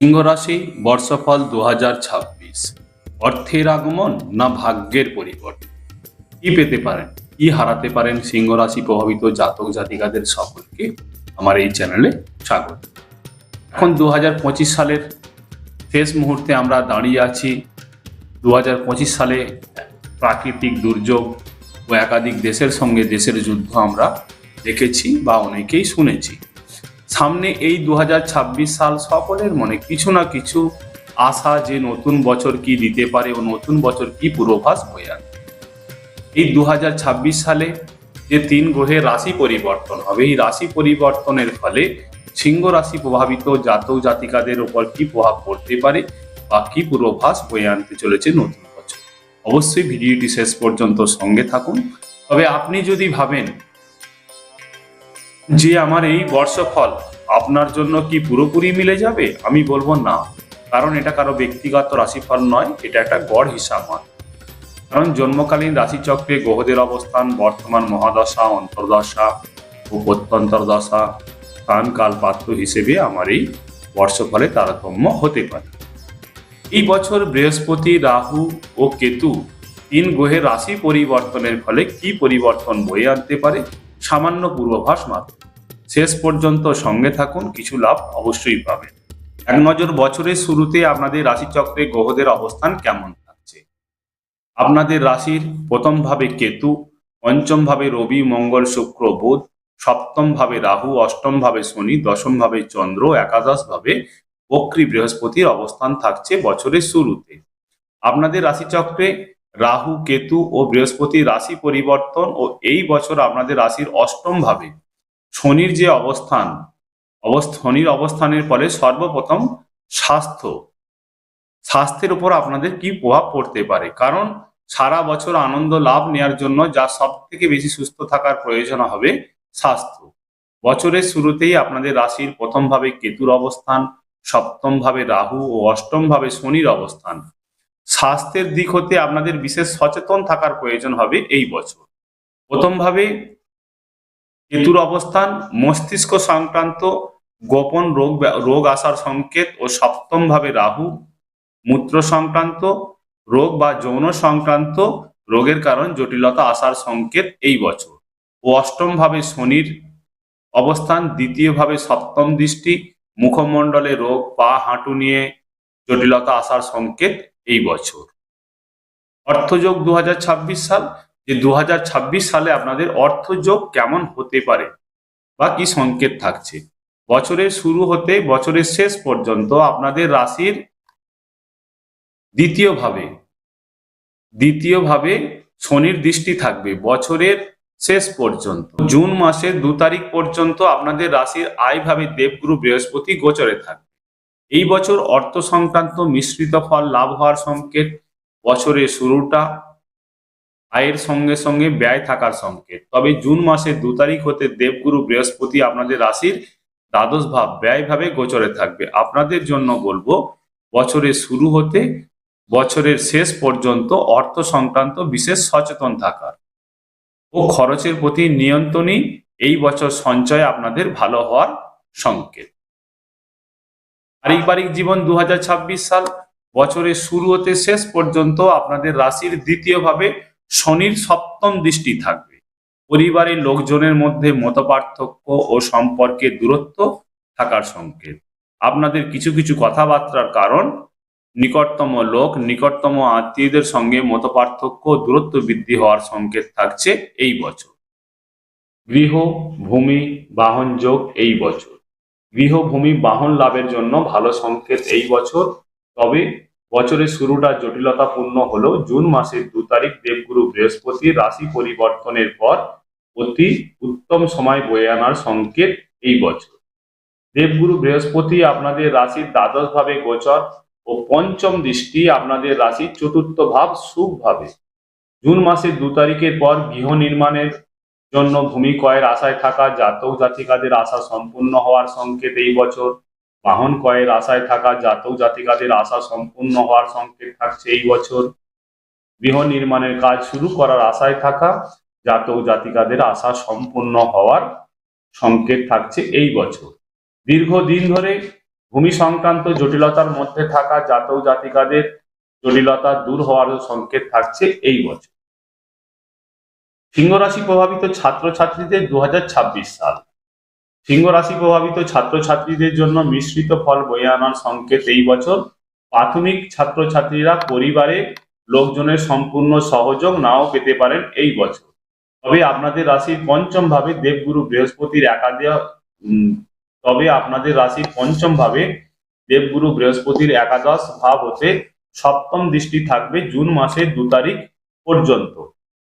সিংহ রাশি বর্ষফল দু হাজার ছাব্বিশ। অর্থের আগমন না ভাগ্যের পরিবর্তন? কি পেতে পারেন? কি হারাতে পারেন সিংহ প্রভাবিত জাতক জাতিকাদের সকলকে? আমার এই চ্যানেলে স্বাগত। এখন দু হাজার পঁচিশ সালের শেষ মুহূর্তে আমরা দাঁড়িয়ে আছি। দু হাজার পঁচিশ সালে প্রাকৃতিক দুর্যোগ ও একাধিক দেশের সঙ্গে দেশের যুদ্ধ আমরা দেখেছি বা অনেকেই শুনেছি। সামনে এই দু হাজার ছাব্বিশ সাল সকলের মনে কিছু না কিছু আশা যে নতুন বছর কি দিতে পারে ও নতুন বছর কি পূর্বাভাস হয়ে আনে এই দু হাজার ছাব্বিশ সালে যে তিন গ্রহের রাশি পরিবর্তন হবে, এই রাশি পরিবর্তনের ফলে সিংহ রাশি প্রভাবিত জাতক জাতিকাদের ওপর কি প্রভাব পড়তে পারে বা কি পূর্বাভাস বয়ে আনতে চলেছে নতুন বছর? অবশ্যই ভিডিওটি শেষ পর্যন্ত সঙ্গে থাকুন। তবে আপনি যদি ভাবেন যে আমার এই বর্ষফল, আপনার জন্য কি পুরোপুরি মিলে যাবে? আমি বলব না। কারণ এটা কারও ব্যক্তিগত রাশিফল নয়, এটা একটা গড় হিসাব হয় কারণ জন্মকালীন রাশিচক্রে গ্রহদের অবস্থান, বর্তমান মহাদশা, অন্তর্দশা ও প্রত্যন্তর দশা স্থানকাল পাত্র হিসেবে আমার এই বর্ষফলে তারতম্য হতে পারে। এই বছর বৃহস্পতি, রাহু ও কেতু তিন গ্রহের রাশি পরিবর্তনের ফলে কি পরিবর্তন বয়ে আনতে পারে, সামান্য পূর্বাভাস মাত্র। শেষ পর্যন্ত সঙ্গে থাকুন, কিছু লাভ অবশ্যই পাবেন। এক নজর বছরের শুরুতে আপনাদের রাশিচক্রে গ্রহদের অবস্থান কেমন থাকছে? আপনাদের রাশির প্রথম ভাবে কেতু পঞ্চম ভাবে রবি, মঙ্গল, শুক্র, বুধ সপ্তম ভাবে রাহু অষ্টম ভাবে শনি দশম ভাবে চন্দ্র একাদশ ভাবে বক্রী বৃহস্পতির অবস্থান থাকছে বছরের শুরুতে। আপনাদের রাশিচক্রে রাহু, কেতু ও বৃহস্পতি রাশি পরিবর্তন ও এই বছর আপনাদের রাশির অষ্টম ভাবে শনির যে অবস্থান, অবস্থ শনির অবস্থানের ফলে সর্বপ্রথম স্বাস্থ্য। স্বাস্থ্যের উপর আপনাদের কি প্রভাব পড়তে পারে? কারণ সারা বছর আনন্দ লাভ নেওয়ার জন্য যা সব থেকে বেশি সুস্থ থাকার প্রয়োজন হবে স্বাস্থ্য। বছরের শুরুতেই আপনাদের রাশির প্রথম ভাবে কেতুর অবস্থান সপ্তম ভাবে রাহু ও অষ্টম ভাবে শনির অবস্থান। স্বাস্থ্যের দিক হতে আপনাদের বিশেষ সচেতন থাকার প্রয়োজন হবে এই বছর। প্রথম ভাবে কেতুর অবস্থান, মস্তিষ্ক সংক্রান্ত গোপন রোগ রোগ আসার সংকেত ও সপ্তম ভাবে রাহু, মূত্র সংক্রান্ত রোগ বা যৌন সংক্রান্ত রোগের কারণ জটিলতা আসার সংকেত এই বছর। ও অষ্টম ভাবে শনির অবস্থান দ্বিতীয় ভাবে সপ্তম দৃষ্টি, মুখমণ্ডলে রোগ, পা, হাঁটু নিয়ে জটিলতা আসার সংকেত এই বছর। অর্থযোগ দু হাজার ছাব্বিশ সাল যে দু হাজার ছাব্বিশ সালে আপনাদের অর্থযোগ কেমন হতে পারে বা কি সংকেত থাকছে? বছরের শুরু হতে বছরের শেষ পর্যন্ত আপনাদের রাশির দ্বিতীয়ভাবে দ্বিতীয়ভাবে শনির দৃষ্টি থাকবে বছরের শেষ পর্যন্ত। জুন মাসের দু তারিখ পর্যন্ত আপনাদের রাশির আয়ভাবে দেবগুরু বৃহস্পতি গোচরে থাকবে। এই বছর অর্থ সংক্রান্ত মিশ্রিত ফল লাভ হওয়ার সংকেত বছরের শুরুটা আয়ের সঙ্গে সঙ্গে ব্যয় থাকার সংকেত। তবে জুন মাসের দু তারিখ হতে দেবগুরু বৃহস্পতি আপনাদের রাশির দ্বাদশ ভাব ব্যয় ভাবে গোচরে থাকবে। আপনাদের জন্য বলব, বছরের শুরু হতে বছরের শেষ পর্যন্ত অর্থ সংক্রান্ত বিশেষ সচেতন থাকার ও খরচের প্রতি নিয়ন্ত্রণই এই বছর সঞ্চয় আপনাদের ভালো হওয়ার সংকেত। পারিবারিক জীবন দু হাজার ছাব্বিশ সাল বছরের শুরু হতে শেষ পর্যন্ত আপনাদের রাশির দ্বিতীয়ভাবে শনির সপ্তম দৃষ্টি থাকবে। পরিবারের লোকজনের মধ্যে মতপার্থক্য ও সম্পর্কের দূরত্ব থাকার সংকেত। আপনাদের কিছু কিছু কথাবার্তার কারণ, নিকটতম লোক, নিকটতম আত্মীয়দের সঙ্গে মতপার্থক্য দূরত্ব বৃদ্ধি হওয়ার সংকেত থাকছে এই বছর। গৃহ, ভূমি, বাহন যোগ এই বছর। গৃহভূমি বাহন লাভের জন্য ভালো সংকেত এই বছর, তবে বছরের শুরুটা জটিলতাপূর্ণ হলো জুন মাসের দু তারিখ দেবগুরু বৃহস্পতির রাশি পরিবর্তনের পর অতি উত্তম সময় বয়ে আনার সংকেত এই বছর। দেবগুরু বৃহস্পতি আপনাদের রাশির দ্বাদশ ভাবে গোচর ও পঞ্চম দৃষ্টি আপনাদের রাশির চতুর্থ ভাব সুখ ভাবে জুন মাসের দু তারিখের পর গৃহ নির্মাণের জন্য ভূমি ক্রয়ের আশায় থাকা জাতক জাতিকাদের আশা সম্পূর্ণ হওয়ার সংকেত এই বছর। বাহন ক্রয়ের আশায় থাকা জাতক জাতিকাদের আশা সম্পূর্ণ হওয়ার সংকেত থাকছে এই বছর। গৃহ নির্মাণের কাজ শুরু করার আশায় থাকা জাতক জাতিকাদের আশা সম্পূর্ণ হওয়ার সংকেত থাকছে এই বছর। দীর্ঘদিন ধরে ভূমি সংক্রান্ত জটিলতার মধ্যে থাকা জাতক জাতিকাদের জটিলতা দূর হওয়ার সংকেত থাকছে এই বছর। সিংহ রাশি প্রভাবিত ছাত্রছাত্রীদের দু হাজার ছাব্বিশ সাল। সিংহ রাশি প্রভাবিত ছাত্রছাত্রীদের জন্য মিশ্রিত ফল বয়ে আনার সংকেত এই বছর। প্রাথমিক ছাত্রছাত্রীরা পরিবারে লোকজনের সম্পূর্ণ সহযোগ নাও পেতে পারেন এই বছর। তবে আপনাদের রাশির পঞ্চম ভাবে দেবগুরু বৃহস্পতির একাদশ তবে আপনাদের রাশির পঞ্চম ভাবে দেবগুরু বৃহস্পতির একাদশ ভাব হতে সপ্তম দৃষ্টি থাকবে জুন মাসের দু তারিখ পর্যন্ত।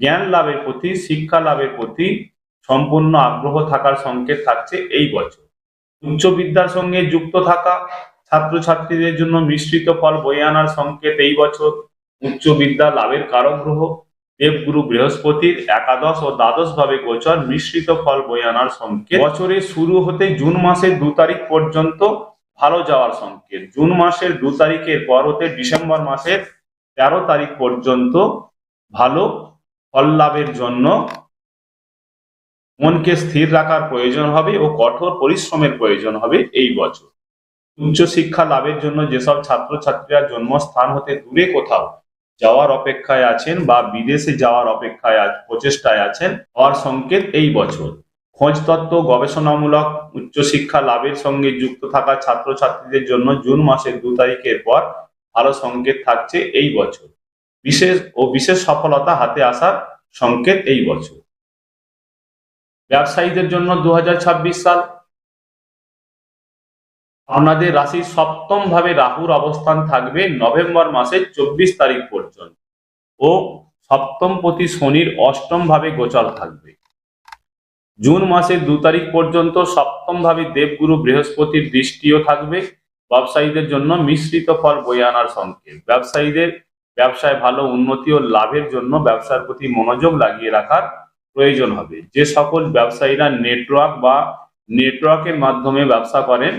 জ্ঞান লাভের প্রতি, শিক্ষা লাভের প্রতি সম্পূর্ণ আগ্রহ থাকার সংকেত থাকছে এই বছর। উচ্চ বিদ্যার সঙ্গে যুক্ত থাকা ছাত্রছাত্রীদের জন্য মিশ্রিত ফল বয়ে আনার সংকেত এই বছর উচ্চ বিদ্যা লাভের কারক গ্রহ দেবগুরু বৃহস্পতির একাদশ ও দ্বাদশ ভাবে গোচর মিশ্রিত ফল বয়ে আনার সংকেত। বছরে শুরু হতে জুন মাসের দু তারিখ পর্যন্ত ভালো যাওয়ার সংকেত। জুন মাসের দু তারিখের পর হতে ডিসেম্বর মাসের তেরো তারিখ পর্যন্ত ভালো ফল লাভের জন্য মনকে স্থির রাখার প্রয়োজন হবে ও কঠোর পরিশ্রমের প্রয়োজন হবে এই বছর। উচ্চশিক্ষা লাভের জন্য যেসব ছাত্রছাত্রীরা জন্মস্থান হতে দূরে কোথাও যাওয়ার অপেক্ষায় আছেন বা বিদেশে যাওয়ার অপেক্ষায় প্রচেষ্টায় আছেন, হওয়ার সংকেত এই বছর। খোঁজতত্ত্ব গবেষণামূলক উচ্চশিক্ষা লাভের সঙ্গে যুক্ত থাকা ছাত্রছাত্রীদের জন্য জুন মাসের দু তারিখের পর ভালো সংকেত থাকছে এই বছর। বিশেষ ও বিশেষ সফলতা হাতে আসার সংকেত এই বছর। ব্যবসায়ীদের জন্য দু হাজার ছাব্বিশ সাল। আপনাদের রাশির সপ্তম ভাবে রাহুর অবস্থান থাকবে নভেম্বর মাসের চব্বিশ তারিখ পর্যন্ত ও সপ্তম প্রতি শনির অষ্টম ভাবে গোচর থাকবে। জুন মাসের দু তারিখ পর্যন্ত সপ্তম ভাবে দেবগুরু বৃহস্পতির দৃষ্টিও থাকবে। ব্যবসায়ীদের জন্য মিশ্রিত ফল বয়ে আনার সংকেত। ব্যবসায়ীদের, ব্যবসায় ভালো উন্নতি ও লাভের জন্য ব্যবসার প্রতি মনোযোগ লাগিয়ে রাখার প্রয়োজন হবে। যে সকল ব্যবসায়ীরা নেটওয়ার্ক বা নেটওয়ার্কের মাধ্যমে ব্যবসা করেন,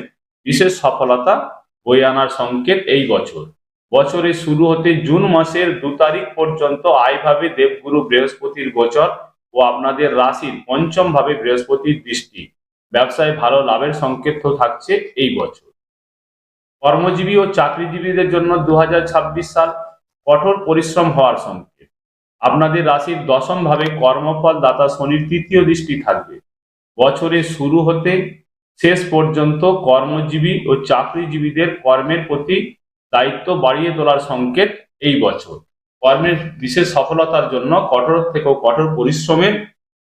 বিশেষ সফলতা বয়ে আনার সংকেত এই বছর। বছরের শুরু হতে জুন মাসের দু তারিখ পর্যন্ত আয়ভাবে দেবগুরু বৃহস্পতির গোচর ও আপনাদের রাশির পঞ্চম ভাবে বৃহস্পতির দৃষ্টি। ব্যবসায় ভালো লাভের সংকেত থাকছে এই বছর। কর্মজীবী ও চাকরিজীবীদের জন্য দু হাজার ছাব্বিশ সাল কঠোর পরিশ্রম হওয়ার সংকেত। আপনাদের রাশির দশম ভাবে কর্মফল দাতা শনির তৃতীয় দৃষ্টি থাকবে। বছরের শুরু হতে শেষ পর্যন্ত কর্মজীবী ও চাকরিজীবীদের কর্মের প্রতি দায়িত্ব বাড়িয়ে তোলার সংকেত এই বছর। কর্মের বিশেষ সফলতার জন্য কঠোর থেকেও কঠোর পরিশ্রমের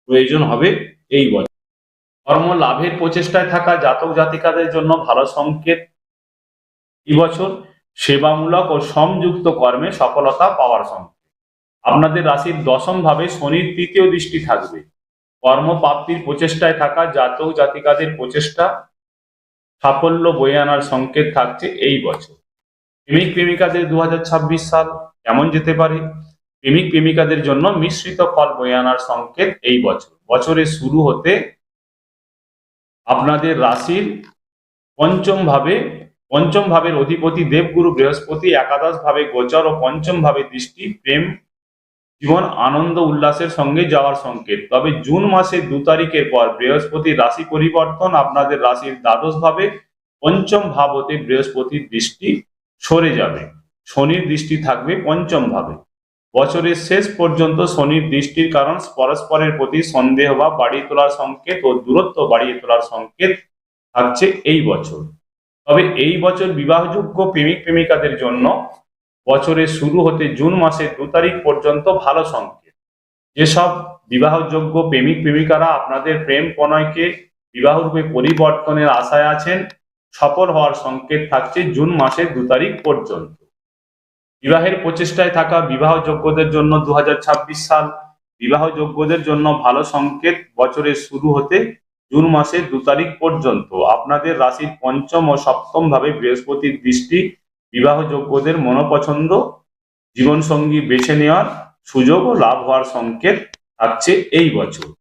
প্রয়োজন হবে এই বছর। কর্ম লাভের প্রচেষ্টায় থাকা জাতক জাতিকাদের জন্য ভালো সংকেত এই বছর। সেবামূলক ও সমযুক্ত কর্মে সফলতা পাওয়ার সংকেত। আপনাদের রাশির দশম ভাবে শনির তৃতীয় দৃষ্টি থাকবে। কর্মপ্রাপ্তির প্রচেষ্টায় থাকা, জাতক জাতিকাদের প্রচেষ্টা, সাফল্য বয়ে আনার সংকেত থাকছে এই বছর। প্রেমিক প্রেমিকাদের দু হাজার ছাব্বিশ সাল কেমন যেতে পারে? প্রেমিক প্রেমিকাদের জন্য মিশ্রিত ফল বয়ে আনার সংকেত এই বছর। বছরের শুরু হতে আপনাদের রাশির পঞ্চম ভাবে, পঞ্চম ভাবের অধিপতি দেবগুরু বৃহস্পতি, একাদশ ভাবে গোচর ও পঞ্চম ভাবে দৃষ্টি, প্রেম জীবন আনন্দ উল্লাসের সঙ্গে যাওয়ার সংকেত। তবে জুন মাসের দু তারিখের পর বৃহস্পতির রাশি পরিবর্তন আপনাদের রাশির দ্বাদশ ভাবে, পঞ্চম ভাব হতে বৃহস্পতির দৃষ্টি সরে যাবে। শনির দৃষ্টি থাকবে পঞ্চম ভাবে। বছরের শেষ পর্যন্ত শনির দৃষ্টির কারণ পরস্পরের প্রতি সন্দেহ বা বাড়িয়ে তোলার সংকেত ও দূরত্ব বাড়িয়ে তোলার সংকেত থাকছে এই বছর। তবে এই বছর বিবাহযোগ্য প্রেমিক প্রেমিকাদের জন্য বছরের শুরু হতে জুন মাসের দু তারিখ পর্যন্ত ভালো সংকেত। যেসব বিবাহযোগ্য প্রেমিক প্রেমিকারা আপনাদের প্রেম প্রণয়কে বিবাহরূপে পরিবর্তনের আশায় আছেন, সফল হওয়ার সংকেত থাকছে জুন মাসের দু তারিখ পর্যন্ত। বিবাহের প্রচেষ্টায় থাকা বিবাহযোগ্যদের জন্য দু হাজার ছাব্বিশ সাল বিবাহযোগ্যদের জন্য ভালো সংকেত বছরের শুরু হতে জুন মাসের দু তারিখ পর্যন্ত। আপনাদের রাশির পঞ্চম ও সপ্তম ভাবে বৃহস্পতির দৃষ্টি বিবাহযোগ্যদের মনোপছন্দ, জীবনসঙ্গী বেছে নেওয়ার সুযোগ ও লাভ হওয়ার সংকেত থাকছে এই বছর।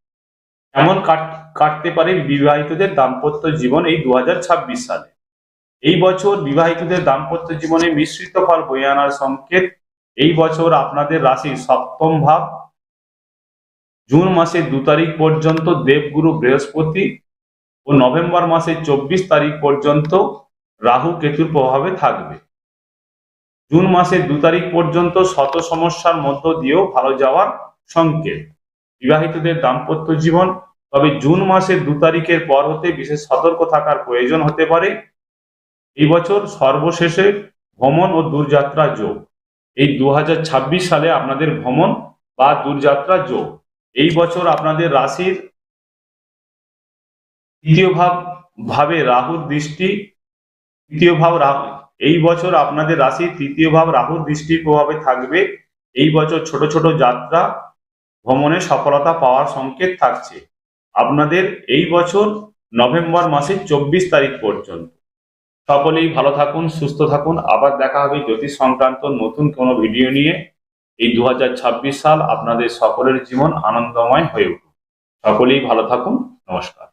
এমন কাট- কাটতে পারে বিবাহিতদের দাম্পত্য জীবন এই দু হাজার ছাব্বিশ সালে। এই বছর বিবাহিতদের দাম্পত্য জীবনে মিশ্রিত ফল বয়ে আনার সংকেত এই বছর আপনাদের রাশির সপ্তম ভাব। জুন মাসের দু তারিখ পর্যন্ত দেবগুরু বৃহস্পতি ও নভেম্বর মাসের চব্বিশ তারিখ পর্যন্ত রাহু কেতুর প্রভাবে থাকবে। জুন মাসের দু তারিখ পর্যন্ত শত সমস্যার মধ্য দিয়েও ভালো যাওয়ার সংকেত। বিবাহিতদের দাম্পত্য জীবন, তবে জুন মাসের দু তারিখের পর হতে বিশেষ সতর্ক থাকার প্রয়োজন হতে পারে। এই বছর সর্বশেষে ভ্রমণ ও দূরযাত্রা যোগ। এই দু হাজার ছাব্বিশ সালে আপনাদের ভ্রমণ বা দূরযাত্রা যোগ। এই বছর আপনাদের রাশির তৃতীয় ভাব, ভাবে রাহুর দৃষ্টি, তৃতীয় ভাব, রাহু এই বছর আপনাদের রাশি তৃতীয় ভাব রাহুর দৃষ্টির প্রভাবে থাকবে। এই বছর ছোট ছোট যাত্রা ভ্রমণে সফলতা পাওয়ার সংকেত থাকছে। আপনাদের এই বছর নভেম্বর মাসের চব্বিশ তারিখ পর্যন্ত। সকলেই ভালো থাকুন, সুস্থ থাকুন। আবার দেখা হবে জ্যোতিষ সংক্রান্ত নতুন কোনো ভিডিও নিয়ে। এই দু হাজার ছাব্বিশ সাল আপনাদের সকলের জীবন আনন্দময় হয়ে উঠুক। সকলেই ভালো থাকুন। নমস্কার।